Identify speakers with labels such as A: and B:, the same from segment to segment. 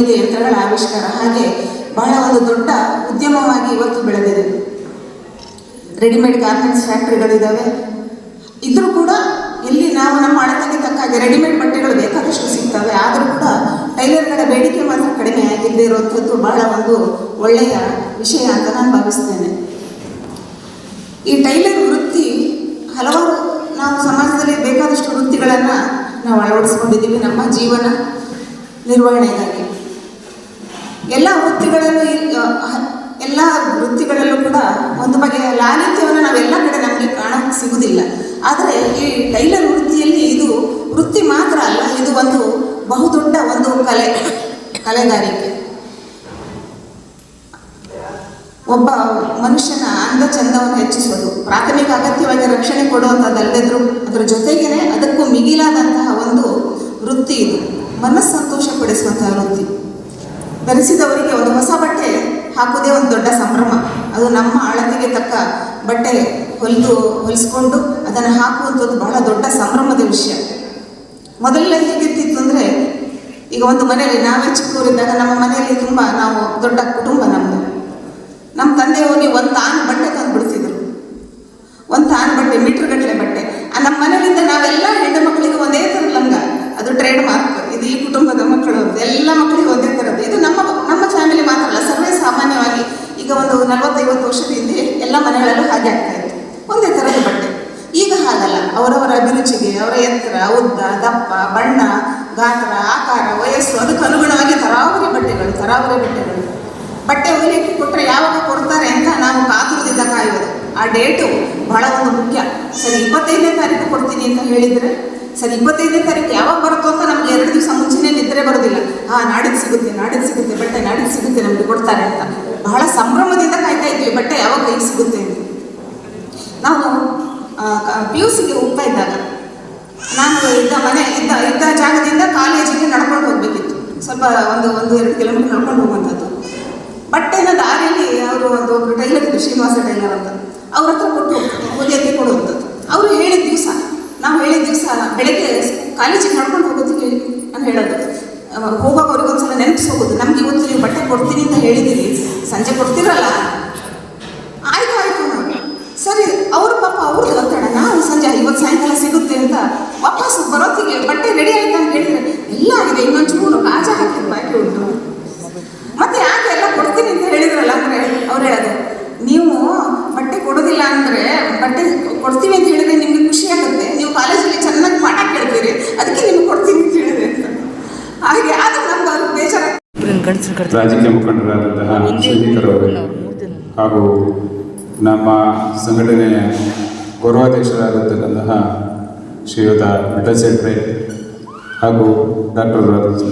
A: ಹೊಲಿಗೆ ಯಂತ್ರಗಳ ಆವಿಷ್ಕಾರ. ಹಾಗೆ ಬಹಳ ಒಂದು ದೊಡ್ಡ ಉದ್ಯಮವಾಗಿ ಇವತ್ತು ಬೆಳೆದಿದೆ. ರೆಡಿಮೇಡ್ ಗಾರ್ಮೆಂಟ್ಸ್ ಫ್ಯಾಕ್ಟ್ರಿಗಳಿದ್ದಾವೆ ಇದ್ರೂ ಕೂಡ ಇಲ್ಲಿ ನಾವು ನಮ್ಮ ಅಳತೆಗೆ ತಕ್ಕ ಹಾಗೆ ರೆಡಿಮೇಡ್ ಬಟ್ಟೆಗಳು ಬೇಕಾದಷ್ಟು ಸಿಗ್ತವೆ. ಆದರೂ ಕೂಡ ಟೈಲರ್ಗಳ ಬೇಡಿಕೆ ಮಾತ್ರ ಕಡಿಮೆ ಆಗಿಲ್ಲದೆ ಇರುವಂಥದ್ದು ಬಹಳ ಒಂದು ಒಳ್ಳೆಯ ವಿಷಯ ಅಂತ ನಾನು ಭಾವಿಸ್ತೇನೆ. ಈ ಟೈಲರ್ ವೃತ್ತಿ ಹಲವಾರು ನಾವು ಸಮಾಜದಲ್ಲಿ ಬೇಕಾದಷ್ಟು ವೃತ್ತಿಗಳನ್ನು ನಾವು ಅಳವಡಿಸ್ಕೊಂಡಿದ್ದೀವಿ ನಮ್ಮ ಜೀವನ ನಿರ್ವಹಣೆಗಾಗಿ. ಎಲ್ಲ ವೃತ್ತಿಗಳಲ್ಲೂ ಎಲ್ಲ ವೃತ್ತಿಗಳಲ್ಲೂ ಕೂಡ ಒಂದು ಬಗೆಯ ಲಾಲಿತ್ಯವನ್ನು ನಾವೆಲ್ಲ ಕಡೆ ನಮಗೆ ಕಾಣಕ್ಕೆ ಸಿಗುವುದಿಲ್ಲ ಆದರೆ ಈ ಟೈಲರ್ ವೃತ್ತಿಯಲ್ಲಿ ಇದು ವೃತ್ತಿ ಮಾತ್ರ ಅಲ್ಲ, ಇದು ಒಂದು ಬಹುದೊಡ್ಡ ಒಂದು ಕಲೆ, ಕಲೆಗಾರಿಕೆ. ಒಬ್ಬ ಮನುಷ್ಯನ ಅಂದ ಚಂದವನ್ನು ಹೆಚ್ಚಿಸೋದು ಪ್ರಾಥಮಿಕ ಅಗತ್ಯವಾಗಿ ರಕ್ಷಣೆ ಕೊಡುವಂಥದ್ದಲ್ಲದಿದ್ರು ಅದರ ಜೊತೆಗೇನೆ ಅದಕ್ಕೂ ಮಿಗಿಲಾದಂತಹ ಒಂದು ವೃತ್ತಿ ಇದು. ಮನಸ್ಸು ಸಂತೋಷಪಡಿಸುವಂತಹ ವೃತ್ತಿ. ಧರಿಸಿದವರಿಗೆ ಒಂದು ಹೊಸ ಬಟ್ಟೆ ಹಾಕೋದೇ ಒಂದು ದೊಡ್ಡ ಸಂಭ್ರಮ. ಅದು ನಮ್ಮ ಅಳತೆಗೆ ತಕ್ಕ ಬಟ್ಟೆ ಹೊಲಿದು, ಹೊಲಿಸ್ಕೊಂಡು ಅದನ್ನು ಹಾಕುವಂಥದ್ದು ಬಹಳ ದೊಡ್ಡ ಸಂಭ್ರಮದ ವಿಷಯ. ಮೊದಲೆಲ್ಲ ಹೇಗಿರ್ತಿತ್ತು ಅಂದರೆ, ಈಗ ಒಂದು ಮನೆಯಲ್ಲಿ ನಾವೇ ಚಿಕ್ಕವರಿದ್ದಾಗ ನಮ್ಮ ಮನೆಯಲ್ಲಿ ತುಂಬ ನಾವು ದೊಡ್ಡ ಕುಟುಂಬ ನಮ್ಮದು ನಮ್ಮ ತಂದೆ ಹೋಗಿ ಒಂದು ತಾನು ಬಟ್ಟೆ ತಂದು ಬಿಡ್ತಿದ್ರು ಒಂದು ತಾನು ಬಟ್ಟೆ ಮೀಟ್ರ್ ಗಟ್ಟಲೆ ಬಟ್ಟೆ ಆ ನಮ್ಮ ಮನೆಯಿಂದ ನಾವೆಲ್ಲ ಹೆಣ್ಣು ಮಕ್ಕಳಿಗೆ ಒಂದೇ ಥರ ಲಂಗ ಅದು ಟ್ರೇಡ್ ಮಾರ್ಕ್ ಇದು ಈ ಕುಟುಂಬದ ಮಕ್ಕಳು ಎಲ್ಲ ಮಕ್ಕಳಿಗೆ ಒಂದೇ ಥರದ್ದು ಇದು ನಮ್ಮ ನಮ್ಮ ಫ್ಯಾಮಿಲಿ ಮಾತ್ರ ಅಲ್ಲ ಸರ್ವೇ ಸಾಮಾನ್ಯವಾಗಿ ಈಗ ಒಂದು ನಲವತ್ತೈವತ್ತು ವರ್ಷದ ಹಿಂದೆ ಎಲ್ಲ ಮನೆಗಳಲ್ಲೂ ಹಾಗೆ ಆಗ್ತಾ ಇತ್ತು ಒಂದೇ ಥರದ ಬಟ್ಟೆ ಈಗ ಹಾಗಲ್ಲ ಅವರವರ ಅಭಿರುಚಿಗೆ ಅವರ ಎತ್ತರ ಉದ್ದ ದಪ್ಪ ಬಣ್ಣ ಗಾತ್ರ, ಆಕಾರ, ವಯಸ್ಸು, ಅದಕ್ಕೆ ಅನುಗುಣವಾಗಿ ತರಾವರಿ ಬಟ್ಟೆಗಳು ತರಾವರಿ ಬಟ್ಟೆಗಳು. ಬಟ್ಟೆ ಹೊಲಿಯಕ್ಕೆ ಕೊಟ್ಟರೆ ಯಾವಾಗ ಕೊಡ್ತಾರೆ ಅಂತ ನಾವು ಕಾತುರದಿಂದ ಕಾಯೋದು. ಆ ಡೇಟು ಬಹಳ ಒಂದು ಮುಖ್ಯ. ಸರಿ, ಇಪ್ಪತ್ತೈದನೇ ತಾರೀಕು ಕೊಡ್ತೀನಿ ಅಂತ ಹೇಳಿದರೆ, ಸರಿ, ಇಪ್ಪತ್ತೈದನೇ ತಾರೀಕು ಯಾವಾಗ ಬರುತ್ತೋ ಅಂತ ನಮ್ಗೆ ಎರಡು ದಿವಸ ಮುಂಚೆನೇ ನಿದ್ರೆ ಬರೋದಿಲ್ಲ. ಹಾಂ ನಾಡಿದ್ದು ಸಿಗುತ್ತೆ ನಾಡಿದ್ದು ಸಿಗುತ್ತೆ, ಬಟ್ಟೆ ನಾಡಿದ್ದು ಸಿಗುತ್ತೆ ನಮಗೆ ಕೊಡ್ತಾರೆ ಅಂತ. ಬಹಳ ಸಂಭ್ರಮದಿಂದ ಕಾಯ್ತಾ ಇದ್ವಿ, ಬಟ್ಟೆ ಯಾವಾಗ ಕೈ ಸಿಗುತ್ತೆ ಅಂತ. ನಾವು ಪಿ ಯು ಸಿಗೆ ಹೋಗ್ತಾ ಇದ್ದಾಗ, ನಾನು ಇದ್ದ ಮನೆ ಇದ್ದ ಇದ್ದ ಜಾಗದಿಂದ ಕಾಲೇಜಿಗೆ ನಡ್ಕೊಂಡು ಹೋಗಬೇಕಿತ್ತು ಸ್ವಲ್ಪ ಒಂದು ಒಂದು ಎರಡು ಕಿಲೋಮೀಟರ್ ನಡ್ಕೊಂಡು ಹೋಗುವಂಥದ್ದು. ಬಟ್ಟೆನ ದಾರಿಯಲ್ಲಿ ಅವರು ಒಂದು ಒಬ್ಬರು ಟೈಲರ್, ಶ್ರೀನಿವಾಸ ಟೈಲರ್ ಅಂತ. ಅವ್ರ ಹತ್ರ ಕೊಟ್ಟು ಹೊಲಿಯೋಕ್ಕೆ ಕೊಡುವಂಥದ್ದು ಅವರು ಹೇಳಿದ ದಿವಸ, ನಾವು ಹೇಳಿದ ದಿವಸ ಬೆಳಗ್ಗೆ ಕಾಲೇಜಿಗೆ ನಡ್ಕೊಂಡು ಹೋಗೋದಕ್ಕೆ ನಾನು ಹೇಳೋದು. ಹೋಗುವಾಗ ಅವ್ರಿಗೆ ಒಂದ್ಸಲ ನೆನಪಿಸಿ ಹೋಗೋದು ನಮ್ಗೆ ಇವತ್ತು ನೀವು ಬಟ್ಟೆ ಕೊಡ್ತೀನಿ ಅಂತ ಹೇಳಿದ್ದೀನಿ ಸಂಜೆ ಕೊಡ್ತೀರಲ್ಲ? ಆಯ್ತು ಆಯ್ತು ಸರಿ, ಅವ್ರ ಪಾಪ ಅವ್ರದ್ದು ಒತ್ತಡ ನಾನು ಸಂಜೆ ಇವತ್ತು ಸಾಯಂಕಾಲ ಸಿಗುತ್ತೆ ಅಂತ ವಾಪಸ್ ಬರೋತ್ತಿಗೆ ಬಟ್ಟೆ ರೆಡಿ ಆಯ್ತು? ಅಂತ ಹೇಳಿದ್ರೆ ಎಲ್ಲ ಆಗಿದೆ ಇನ್ನೊಂದು ಚೂರು ಕಾಜ ಹಾಕಿದ ಬಾಕಿ ಉಂಟು ಮತ್ತೆ ಯಾಕೆ ಎಲ್ಲ ಕೊಡ್ತೀನಿ ಅಂತ ಹೇಳಿದ್ರಲ್ಲ ಅಂದ್ರೆ ಅವ್ರು ಹೇಳೋದು ನೀವು ಬಟ್ಟೆ ಕೊಡೋದಿಲ್ಲ ಅಂದ್ರೆ ಬಟ್ಟೆ ಕೊಡ್ತೀವಿ ಅಂತ ಹೇಳಿದ್ರೆ ನಿಮ್ಗೆ ಖುಷಿ ಆಗುತ್ತೆ. ನೀವು ಕಾಲೇಜಲ್ಲಿ ಚೆನ್ನಾಗಿ ಪಾಠ ಕೇಳ್ತೀರಿ ಅದಕ್ಕೆ ನಿಮ್ಗೆ ಕೊಡ್ತೀನಿ ಅಂತ ಹೇಳಿದ್ರೆ ಅಂತ. ಹಾಗೆ ಆದ್ರೆ ನಮ್ಗೆ ಅವ್ರಿಗೆ ಬೇಜಾರ
B: ರಾಜಕೀಯ ಮುಖಂಡರಾದಂತಹ ಶ್ರೀಕರವರು ಹಾಗೂ ನಮ್ಮ ಸಂಘಟನೆಯ ಗೌರವಾಧ್ಯಕ್ಷರಾಗಿರ್ತಕ್ಕಂತಹ ಶ್ರೀಯುತ ವಿಠಲ್ ಹಾಗೂ ಡಾಕ್ಟರ್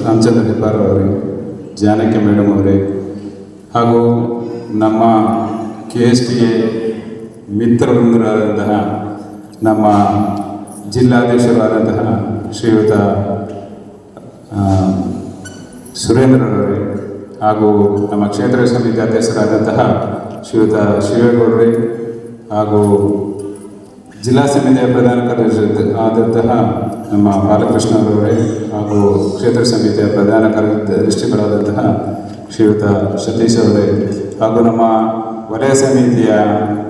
B: ರಾಮಚಂದ್ರ ಹೆಬ್ಬಾರ್ ಅವರೇ ಜಾನಕಿ ಮೇಡಮ್ ಅವರೇ, ಹಾಗೂ ನಮ್ಮ ಕೆ ಎಸ್ ಟಿ ಎ ಮಿತ್ರವೃಂದರಾದಂತಹ ನಮ್ಮ ಜಿಲ್ಲಾಧೀಶರಾದಂತಹ ಶ್ರೀಯುತ ಸುರೇಂದ್ರರವರೇ ಹಾಗೂ ನಮ್ಮ ಕ್ಷೇತ್ರ ಸಮಿತಿ ಅಧ್ಯಕ್ಷರಾದಂತಹ ಶ್ರೀಯುತ ಶಿವೇಗೌಡರೇ, ಹಾಗೂ ಜಿಲ್ಲಾ ಸಮಿತಿಯ ಪ್ರಧಾನ ಕಾರ್ಯದರ್ಶಿ ಆದಂತಹ ನಮ್ಮ ಬಾಲಕೃಷ್ಣ ಅವರವರೇ ಹಾಗೂ ಕ್ಷೇತ್ರ ಸಮಿತಿಯ ಪ್ರಧಾನ ಕಾರ್ಯದರ್ಶಿಗಳಾದಂತಹ ಶ್ರೀಯುತ ಸತೀಶ್ ಅವರೇ ಹಾಗೂ ನಮ್ಮ ವಲಯ ಸಮಿತಿಯ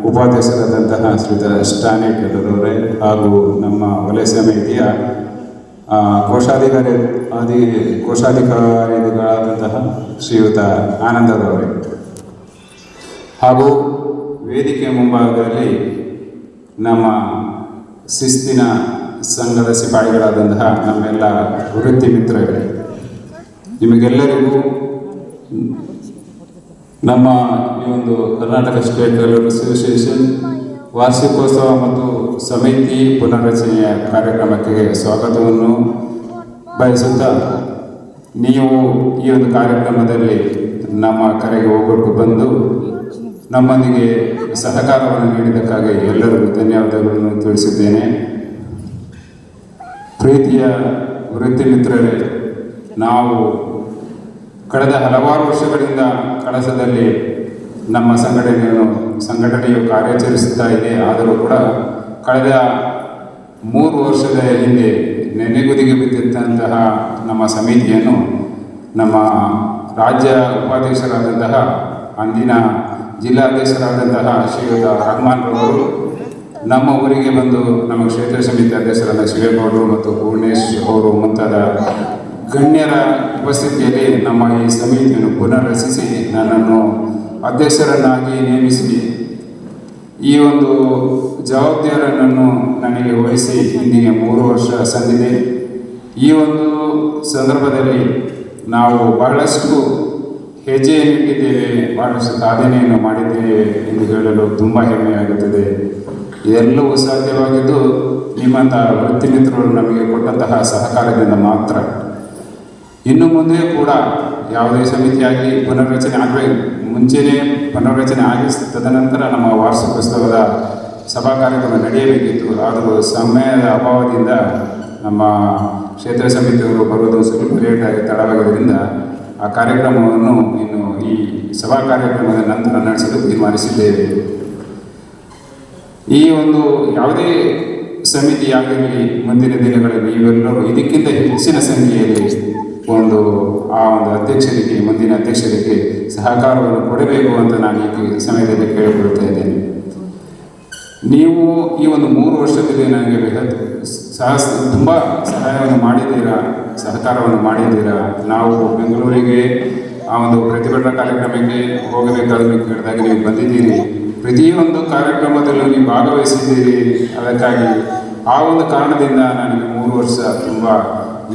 B: ಉಪಾಧ್ಯಕ್ಷರಾದಂತಹ ಶ್ರೀಯುತ ಸ್ಟಾನಿ ಅವರೇ ಹಾಗೂ ನಮ್ಮ ವಲಯ ಸಮಿತಿಯ ಕೋಶಾಧಿಕಾರಿ ಆದಿ, ಕೋಶಾಧಿಕಾರಿಗಳಾದಂತಹ ಶ್ರೀಯುತ ಆನಂದರವರೇ ಹಾಗೂ ವೇದಿಕೆ ಮುಂಭಾಗದಲ್ಲಿ ನಮ್ಮ ಶಿಸ್ತಿನ ಸಂಘದ ಸಿಪಾಯಿಗಳಾದಂತಹ ನಮ್ಮೆಲ್ಲ ವೃತ್ತಿ ಮಿತ್ರರೇ, ನಿಮಗೆಲ್ಲರಿಗೂ ನಮ್ಮ ಈ ಒಂದು ಕರ್ನಾಟಕ ಸ್ಟೇಟ್ ಟೈಲರ್ ಅಸೋಸಿಯೇಷನ್ ವಾರ್ಷಿಕೋತ್ಸವ ಮತ್ತು ಸಮಿತಿ ಪುನರ್ರಚನೆಯ ಕಾರ್ಯಕ್ರಮಕ್ಕೆ ಸ್ವಾಗತವನ್ನು ಬಯಸುತ್ತಾ ನೀವು ಈ ಒಂದು ಕಾರ್ಯಕ್ರಮದಲ್ಲಿ ನಮ್ಮ ಕರೆಗೆ ಹೋಗೊಟ್ಟು ಬಂದು ನಮ್ಮೊಂದಿಗೆ ಸಹಕಾರವನ್ನು ನೀಡಿದ್ದಕ್ಕಾಗಿ ಎಲ್ಲರಿಗೂ ಧನ್ಯವಾದಗಳನ್ನು ತಿಳಿಸಿದ್ದೇನೆ. ಪ್ರೀತಿಯ ವೃತ್ತಿ ಮಿತ್ರರೇ, ನಾವು ಕಳೆದ ಹಲವಾರು ವರ್ಷಗಳಿಂದ ಕಳಸದಲ್ಲಿ ನಮ್ಮ ಸಂಘಟನೆಯನ್ನು, ಸಂಘಟನೆಯು ಕಾರ್ಯಾಚರಿಸುತ್ತಾ ಇದೆ. ಆದರೂ ಕೂಡ ಕಳೆದ ಮೂರು ವರ್ಷದ ಹಿಂದೆ ನೆನೆಗುದಿಗೆ ಬಿದ್ದಿದ್ದಂತಹ ನಮ್ಮ ಸಮಿತಿಯನ್ನು ನಮ್ಮ ರಾಜ್ಯ ಉಪಾಧ್ಯಕ್ಷರಾದಂತಹ ಅಂದಿನ ಜಿಲ್ಲಾಧ್ಯಕ್ಷರಾದಂತಹ ಶ್ರೀಯುತ ರಹಮಾನ್ ಅವರು ನಮ್ಮ ಊರಿಗೆ ಬಂದು ನಮ್ಮ ಕ್ಷೇತ್ರ ಸಮಿತಿ ಅಧ್ಯಕ್ಷರಾದ ಶಿವೇಗೌಡರು ಮತ್ತು ಪೂರ್ಣೇಶ್ ಅವರು ಮುಂತಾದ ಗಣ್ಯರ ಉಪಸ್ಥಿತಿಯಲ್ಲಿ ನಮ್ಮ ಈ ಸಮಿತಿಯನ್ನು ಪುನರ್ರಚಿಸಿ ನನ್ನನ್ನು ಅಧ್ಯಕ್ಷರನ್ನಾಗಿ ನೇಮಿಸಿ ಈ ಒಂದು ಜವಾಬ್ದಾರಿಯನ್ನು ನನಗೆ ವಹಿಸಿ ಇಂದಿಗೆ ಮೂರು ವರ್ಷ ಸಂದಿದೆ. ಈ ಒಂದು ಸಂದರ್ಭದಲ್ಲಿ ನಾವು ಬಹಳಷ್ಟು ಹೆಜ್ಜೆಯನ್ನಿಟ್ಟಿದ್ದೇವೆ ಬಹಳಷ್ಟು ಸಾಧನೆಯನ್ನು ಮಾಡಿದ್ದೇವೆ ಎಂದು ಹೇಳಲು ತುಂಬ ಹೆಮ್ಮೆಯಾಗುತ್ತದೆ ಇದೆಲ್ಲವೂ ಸಾಧ್ಯವಾಗಿದ್ದು ನಿಮ್ಮಂತಹ ವೃತ್ತಿ ಮಿತ್ರರು ನಮಗೆ ಕೊಟ್ಟಂತಹ ಸಹಕಾರದಿಂದ ಮಾತ್ರ. ಇನ್ನು ಮುಂದೆ ಕೂಡ ಯಾವುದೇ ಸಮಿತಿಯಾಗಿ ಪುನರ್ರಚನೆ ಆಗಬೇಕು ಮುಂಚೆನೇ ಪುನರ್ರಚನೆ ಆಗಿ ತದನಂತರ ನಮ್ಮ ವಾರ್ಷಿಕೋತ್ಸವದ ಸಭಾ ಕಾರ್ಯಕ್ರಮ ನಡೆಯಬೇಕಿತ್ತು. ಆದರೂ ಸಮಯದ ಅಭಾವದಿಂದ ನಮ್ಮ ಕ್ಷೇತ್ರ ಸಮಿತಿಯವರು ಬರುವುದು ಸ್ವಲ್ಪ ಲೇಟಾಗಿ ಆಗಿ ತಡವಾಗಿದ್ದರಿಂದ ಆ ಕಾರ್ಯಕ್ರಮವನ್ನು ಇನ್ನು ಈ ಸಭಾ ಕಾರ್ಯಕ್ರಮದ ನಂತರ ನಡೆಸಲು ತೀರ್ಮಾನಿಸಿದ್ದೇವೆ. ಈ ಒಂದು ಯಾವುದೇ ಸಮಿತಿಯಾಗಿರಲಿ ಮುಂದಿನ ದಿನಗಳಲ್ಲಿ ಇವೆಲ್ಲರೂ ಇದಕ್ಕಿಂತ ಹೆಚ್ಚಿನ ಸಂಖ್ಯೆಯಲ್ಲಿ ಒಂದು ಆ ಒಂದು ಅಧ್ಯಕ್ಷರಿಗೆ, ಮುಂದಿನ ಅಧ್ಯಕ್ಷರಿಗೆ ಸಹಕಾರವನ್ನು ಕೊಡಬೇಕು ಅಂತ ನಾನು ಈ ಸಮಯದಲ್ಲಿ ಕೇಳಿಕೊಳ್ತಾ ಇದ್ದೇನೆ. ನೀವು ಈ ಒಂದು ಮೂರು ವರ್ಷದಲ್ಲಿ ನನಗೆ ಬೇಕಾದ ಸಹ ತುಂಬ ಸಹಾಯವನ್ನು ಮಾಡಿದ್ದೀರಾ? ಸಹಕಾರವನ್ನು ಮಾಡಿದ್ದೀರಾ? ನಾವು ಬೆಂಗಳೂರಿಗೆ ಆ ಒಂದು ಪ್ರತಿಭಟನಾ ಕಾರ್ಯಕ್ರಮಕ್ಕೆ ಹೋಗಬೇಕಾದ ಕೇಳಿದಾಗ ನೀವು ಬಂದಿದ್ದೀರಿ. ಪ್ರತಿಯೊಂದು ಕಾರ್ಯಕ್ರಮದಲ್ಲೂ ನೀವು ಭಾಗವಹಿಸಿದ್ದೀರಿ. ಅದಕ್ಕಾಗಿ ಆ ಒಂದು ಕಾರಣದಿಂದ ನನಗೆ ಮೂರು ವರ್ಷ ತುಂಬ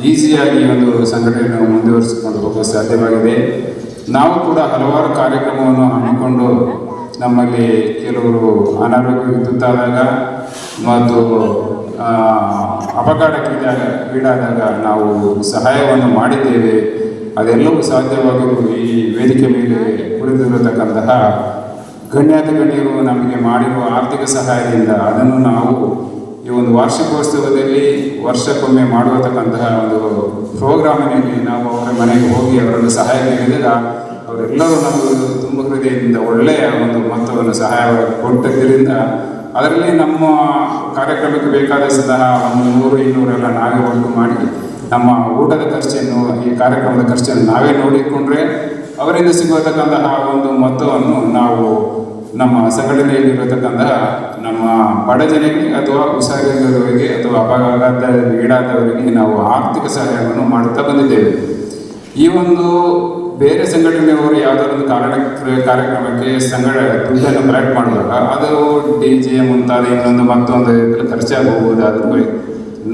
B: ಈಸಿಯಾಗಿ ಒಂದು ಸಂಘಟನೆಯನ್ನು ಮುಂದುವರಿಸಿಕೊಂಡು ಹೋಗಲು ಸಾಧ್ಯವಾಗಿದೆ. ನಾವು ಕೂಡ ಹಲವಾರು ಕಾರ್ಯಕ್ರಮವನ್ನು ಹಮ್ಮಿಕೊಂಡು ನಮ್ಮಲ್ಲಿ ಕೆಲವರು ಅನಾರೋಗ್ಯಕ್ಕೆ ತುತ್ತಾದಾಗ ಮತ್ತು ಅಪಘಾತಕ್ಕಿದ್ದಾಗ ಈಡಾದಾಗ ನಾವು ಸಹಾಯವನ್ನು ಮಾಡಿದ್ದೇವೆ. ಅದೆಲ್ಲವೂ ಸಾಧ್ಯವಾಗಿರುವ ಈ ವೇದಿಕೆ ಮೇಲೆ ಕುಳಿತಿರತಕ್ಕಂತಹ ಗಣ್ಯಾತಿ ಗಣ್ಯರು ನಮಗೆ ಮಾಡಿರುವ ಆರ್ಥಿಕ ಸಹಾಯದಿಂದ ಅದನ್ನು ನಾವು ಈ ಒಂದು ವಾರ್ಷಿಕೋತ್ಸವದಲ್ಲಿ ವರ್ಷಕ್ಕೊಮ್ಮೆ ಮಾಡುವತಕ್ಕಂತಹ ಒಂದು ಪ್ರೋಗ್ರಾಮಿನಲ್ಲಿ ನಾವು ಅವರ ಮನೆಗೆ ಹೋಗಿ ಅವರನ್ನು ಸಹಾಯ ನೀಡಿದಾಗ ಅವರೆಲ್ಲರೂ ನಮಗೆ ತುಂಬ ಹೃದಯದಿಂದ ಒಳ್ಳೆಯ ಒಂದು ಮೊತ್ತವನ್ನು ಸಹಾಯ ಕೊಟ್ಟಿದ್ದರಿಂದ ಅದರಲ್ಲಿ ನಮ್ಮ ಕಾರ್ಯಕ್ರಮಕ್ಕೆ ಬೇಕಾದಷ್ಟಂತಹ ಒಂದು ನೂರು ಇನ್ನೂರೆಲ್ಲ ನಾವೇ ಒಂದು ಮಾಡಿ ನಮ್ಮ ಊಟದ ಖರ್ಚನ್ನು, ಈ ಕಾರ್ಯಕ್ರಮದ ಖರ್ಚನ್ನು ನಾವೇ ನೋಡಿಕೊಂಡ್ರೆ ಅವರಿಂದ ಸಿಗತಕ್ಕಂತಹ ಒಂದು ಮೊತ್ತವನ್ನು ನಾವು ನಮ್ಮ ಸಂಘಟನೆಯಲ್ಲಿರತಕ್ಕಂತಹ ನಮ್ಮ ಬಡ ಜನರಿಗೆ ಅಥವಾ ಹುಷಾರಿಲ್ಲದವರಿಗೆ ಅಥವಾ ಅಪಘಾತ ಈಡಾದವರಿಗೆ ನಾವು ಆರ್ಥಿಕ ಸಹಾಯವನ್ನು ಮಾಡುತ್ತಾ ಬಂದಿದ್ದೇವೆ. ಈ ಒಂದು ಬೇರೆ ಸಂಘಟನೆಯವರು ಯಾವುದಾದ್ರು ಒಂದು ಕಾರಣ, ಕಾರ್ಯಕ್ರಮಕ್ಕೆ ಸಂಘಟ ದುಡ್ಡನ್ನು ಕಲೆಕ್ಟ್ ಮಾಡುವಾಗ ಅದು ಡಿ ಜೆ ಮುಂತಾದ ಇನ್ನೊಂದು ಮತ್ತೊಂದು ಖರ್ಚಾಗಬಹುದಾದ್ರೂ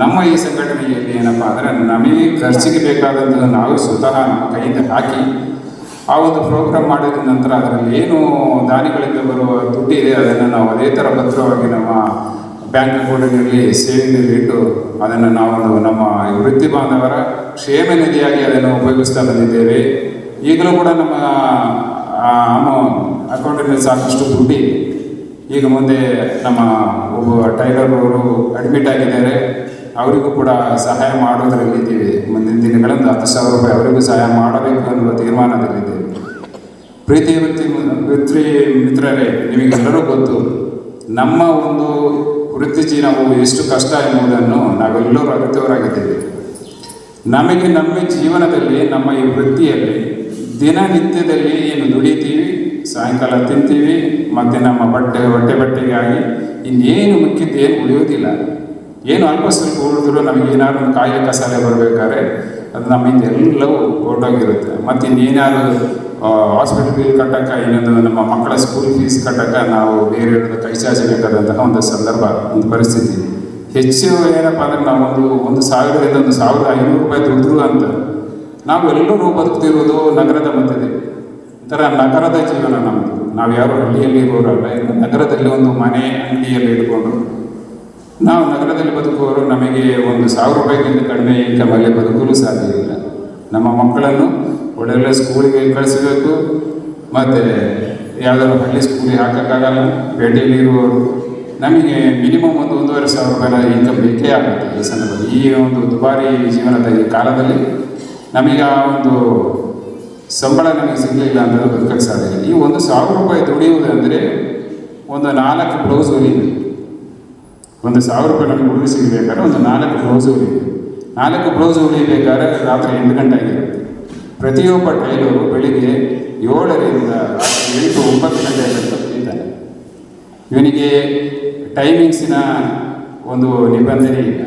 B: ನಮ್ಮ ಈ ಸಂಘಟನೆಯಲ್ಲಿ ಏನಪ್ಪ ಅಂದರೆ ನಮಗೆ ಖರ್ಚಿಗೆ ಬೇಕಾದಂತಹ ನಾವು ಸ್ವತಃ ನಮ್ಮ ಕೈಯಿಂದ ಹಾಕಿ ಆ ಒಂದು ಪ್ರೋಗ್ರಾಮ್ ಮಾಡಿದ ನಂತರ ಅದರಲ್ಲಿ ಏನು ದಾನಿಗಳಿಂದ ಬರುವ ದುಡ್ಡಿದೆ ಅದನ್ನು ನಾವು ಅದೇ ಥರ ಭದ್ರವಾಗಿ ನಮ್ಮ ಬ್ಯಾಂಕ್ ಅಕೌಂಟಿನಲ್ಲಿ ಸೇವಿಂಗ್ನಲ್ಲಿ ಇಟ್ಟು ಅದನ್ನು ನಾವು ನಮ್ಮ ವೃತ್ತಿ ಬಾಂಧವರ ಕ್ಷೇಮ ನಿಧಿಯಾಗಿ ಅದನ್ನು ಉಪಯೋಗಿಸ್ತಾ ಬಂದಿದ್ದೇವೆ. ಈಗಲೂ ಕೂಡ ನಮ್ಮ ಅಕೌಂಟಲ್ಲಿ ಸಾಕಷ್ಟು ದುಡ್ಡಿದೆ ಈಗ ಮುಂದೆ ನಮ್ಮ ಒಬ್ಬ ಟೈಲರ್ ಅವರು ಅಡ್ಮಿಟ್ ಆಗಿದ್ದಾರೆ. ಅವರಿಗೂ ಕೂಡ ಸಹಾಯ ಮಾಡೋದರಲ್ಲಿದ್ದೀವಿ ಮುಂದಿನ ದಿನಗಳಲ್ಲಿ ಹತ್ತು ಸಾವಿರ ರೂಪಾಯಿ ಅವರಿಗೂ ಸಹಾಯ ಮಾಡಬೇಕು ಅನ್ನುವ ತೀರ್ಮಾನದಲ್ಲಿದ್ದೇವೆ ಪ್ರೀತಿ ವೃತ್ತಿ ವೃತ್ತಿ ಮಿತ್ರರೇ ನಿಮಗೆಲ್ಲರೂ ಗೊತ್ತು, ನಮ್ಮ ಒಂದು ವೃತ್ತಿ ಜೀವನವು ಎಷ್ಟು ಕಷ್ಟ ಎಂಬುದನ್ನು ನಾವೆಲ್ಲರೂ ಅಗತ್ಯವರಾಗಿದ್ದೇವೆ ನಮಗೆ ನಮ್ಮ ಜೀವನದಲ್ಲಿ, ನಮ್ಮ ಈ ವೃತ್ತಿಯಲ್ಲಿ ದಿನನಿತ್ಯದಲ್ಲಿ ಏನು ದುಡಿತೀವಿ, ಸಾಯಂಕಾಲ ತಿಂತೀವಿ, ಮತ್ತು ನಮ್ಮ ಬಟ್ಟೆ, ಹೊಟ್ಟೆ ಬಟ್ಟೆಗಾಗಿ ಇನ್ನೇನು ಮುಖ್ಯದ ಏನು ಉಳಿಯೋದಿಲ್ಲ. ಏನು ಅಲ್ಪ ಸ್ವಲ್ಪ ಉಳಿದ್ರು ನಮಗೆ ಏನಾದ್ರು ಒಂದು ಕಾಯಿಲೆ ಕಸಾಲೆ ಬರಬೇಕಾದ್ರೆ ಅದು ನಮ್ಮಿಂದ ಎಲ್ಲವೂ ಹೊರಟೋಗಿರುತ್ತೆ ಮತ್ತು ಇನ್ನೇನಾದ್ರು ಹಾಸ್ಪಿಟಲ್ ಬಿಲ್ ಕಟ್ಟಕ್ಕೆ ಇನ್ನೊಂದು ನಮ್ಮ ಮಕ್ಕಳ ಸ್ಕೂಲ್ ಫೀಸ್ ಕಟ್ಟಕ್ಕೆ ನಾವು ಬೇರೆ ಕೈ ಚಾಚಬೇಕಾದಂತಹ ಒಂದು ಸಂದರ್ಭ, ಒಂದು ಪರಿಸ್ಥಿತಿ. ಹೆಚ್ಚು ಏನಪ್ಪ ಅಂದ್ರೆ ನಾವು ಒಂದು ಒಂದು ಸಾವಿರದಿಂದ ಒಂದು ಸಾವಿರದ ಐನೂರು ರೂಪಾಯಿ ದುಡಿದ್ರು ಅಂತ ನಾವು ಎಲ್ಲರೂ ಬದುಕ್ತಿರೋದು ನಗರದ ಮಧ್ಯದಲ್ಲಿ. ಒಂಥರ ನಗರದ ಜೀವನ ನಮ್ಮದು ನಾವು ಯಾರು ಹಳ್ಳಿಯಲ್ಲಿ ಇರೋರಲ್ಲ ನಗರದಲ್ಲಿ ಒಂದು ಮನೆ ಅಂಗಡಿಯಲ್ಲಿ ಇಟ್ಕೊಂಡು, ನಾವು ನಗರದಲ್ಲಿ ಬದುಕುವವರು ನಮಗೆ ಒಂದು ಸಾವಿರ ರೂಪಾಯಿಗಿಂತ ಕಡಿಮೆ ಇನ್ಕಮಲ್ಲಿ ಬದುಕಲು ಸಾಧ್ಯ ಇಲ್ಲ. ನಮ್ಮ ಮಕ್ಕಳನ್ನು ಒಳ್ಳೊಳ್ಳೆ ಸ್ಕೂಲಿಗೆ ಕಳಿಸಬೇಕು, ಮತ್ತು ಯಾವುದಾದ್ರು ಹಳ್ಳಿ ಸ್ಕೂಲಿಗೆ ಹಾಕೋಕ್ಕಾಗಲ್ಲ, ಪೇಟೆಯಲ್ಲಿ ಇರುವವರು. ನಮಗೆ ಮಿನಿಮಮ್ ಒಂದು ಒಂದೂವರೆ ಸಾವಿರ ರೂಪಾಯಿ ಇನ್ಕಮ್ ಬೇಕೇ ಆಗುತ್ತೆ ಈ ಸಂದರ್ಭದಲ್ಲಿ ಈ ಒಂದು ದುಬಾರಿ ಜೀವನದ ಕಾಲದಲ್ಲಿ ನಮಗೆ ಆ ಒಂದು ಸಂಬಳ ನಮಗೆ ಸಿಗಲಿಲ್ಲ ಅಂತ ಬದುಕಕ್ಕೆ ಸಾಧ್ಯ ಈ ಒಂದು ಸಾವಿರ ರೂಪಾಯಿ ದುಡಿಯುವುದಂದರೆ ಒಂದು ನಾಲ್ಕು ಬ್ಲೌಸ್ ಹೊಲಿದೆ ಒಂದು ಸಾವಿರ ರೂಪಾಯಿ ನಮಗೆ ಉಳಿದು ಸಿಗಬೇಕಾದ್ರೆ ಒಂದು ನಾಲ್ಕು ಬ್ಲೌಸ್ ಹೊಲಿದೆ ನಾಲ್ಕು ಬ್ಲೌಸ್ ಹೊಲಿಬೇಕಾದ್ರೆ ರಾತ್ರಿ ಎಂಟು ಗಂಟೆ ಆಗಿರುತ್ತೆ ಪ್ರತಿಯೊಬ್ಬ ಟೈಲರು ಬೆಳಿಗ್ಗೆ ಏಳರಿಂದ ಎಂಟು ಒಂಬತ್ತು ಗಂಟೆ ಇದ್ದಾನೆ ಇವನಿಗೆ ಟೈಮಿಂಗ್ಸಿನ ಒಂದು ನಿಬಂಧನೆ ಇಲ್ಲ.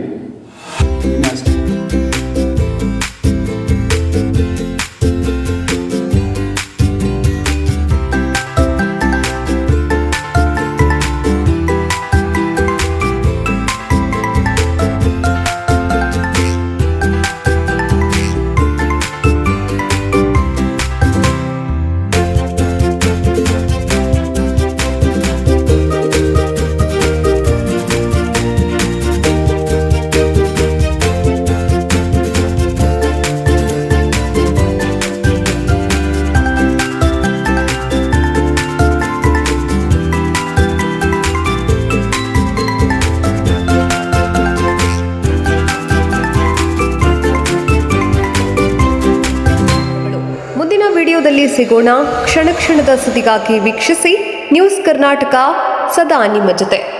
C: ಸಿಗೋಣ. ಕ್ಷಣ ಕ್ಷಣದ ಸುದ್ದಿಗಾಗಿ ವೀಕ್ಷಿಸಿ. ನ್ಯೂಸ್ ಕರ್ನಾಟಕ ಸದಾ ನಿಮ್ಮ ಜೊತೆ.